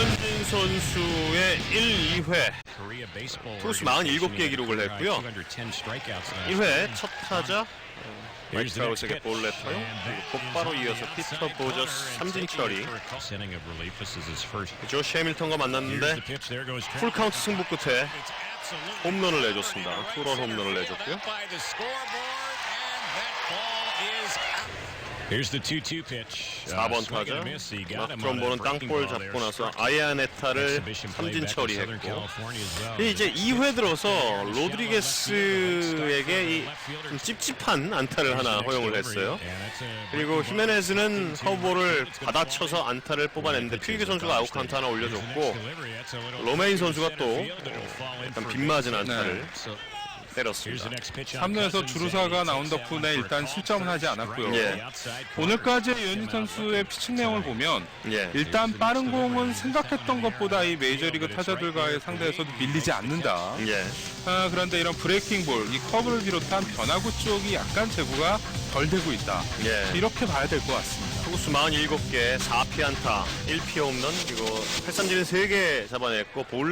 류현진 선수의 1, 2회. 투수 47개 기록을 했고요. 1회 첫 타자 마이크 트라우스에게 볼레터요. 그리고 곧바로 이어서 피터 보저스 삼진 처리. 조시 해밀턴과 만났는데 풀카운트 승부 끝에 홈런을 내줬습니다. 투런 홈런을 내줬고요 4번 타자 막 트럼보는 땅볼 잡고 나서 아야네타를 삼진 처리했고 이 이제 2회 들어서 로드리게스에게 이좀 찝찝한 안타를 하나 허용을 했어요. 그리고 히메네즈는 허브볼을 받아쳐서 안타를 뽑아냈는데 필기 선수가 아웃 카운트 하나 올려줬고 로메인 선수가 또 약간 빗맞은 안타를 때렸습니다. 3루에서 주루사가 나온 덕분에 일단 실점은 하지 않았고요. 예. 오늘까지의 유현진 선수의 피칭 내용을 보면 예. 일단 빠른 공은 생각했던 것보다 이 메이저리그 타자들과의 상대에서도 밀리지 않는다. 예. 아, 그런데 이런 브레이킹 볼, 이 커브를 비롯한 변화구 쪽이 약간 제구가 덜 되고 있다. 예. 이렇게 봐야 될 것 같습니다. 투구수 47개, 4피 안타, 1피 홈런, 그리고 8삼진은 3개 잡아냈고 볼레